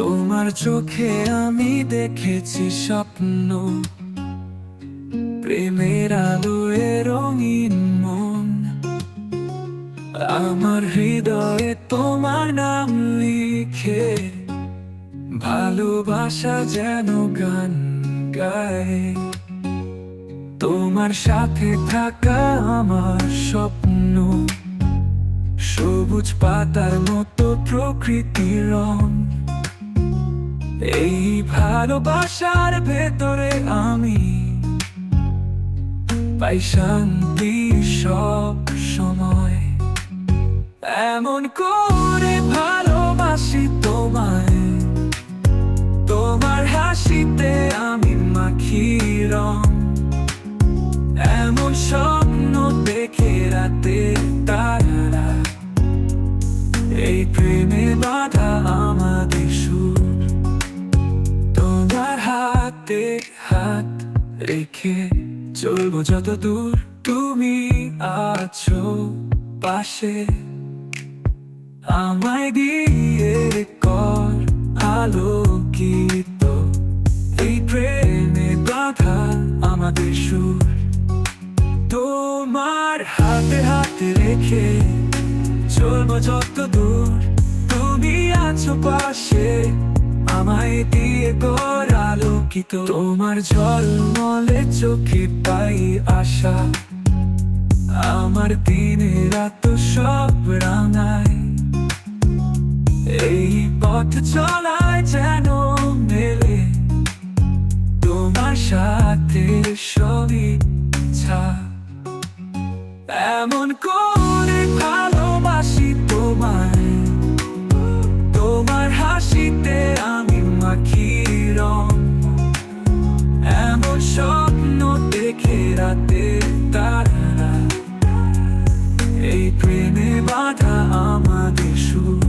তোমার চোখে আমি দেখেছি স্বপ্ন। প্রেমের আলোয় রঙিন মন। আমার হৃদয়ে তোমার নাম লিখে ভালোবাসা যেন গান গায়। তোমার সাথে থাকা আমার স্বপ্ন। সবুজ পাতার মতো প্রকৃতির রং। এই ভালোবাসার ভেতরে আমি পাই শান্তি সব সময়। এমন করে ভালোবাসি তোমায়। তোমার হাসিতে আমি মাখি রং। এমন স্বপ্ন দেখে রাতে তারা এই প্রেমে বাধা হাত রেখে চলবো যত দূর তুমি আছো পাশে। আমায় দিয়ে কর আলোকিত। এই প্রেমে বাধা আমাদের সুর। তোমার হাতে হাতে রেখে চলবো যত দূর তুমি আছো পাশে। আমায় দিয়ে কর আলোকিত। তোমার ঝলমলে চোখে পাই আশা। আমার দিনে রাত সব রাঙায়। এই পথ চলায় যেন মেলে। তোমার সাথে সবই ছা এমন করে তারা এই প্রেমে বাধা আমাদের সুর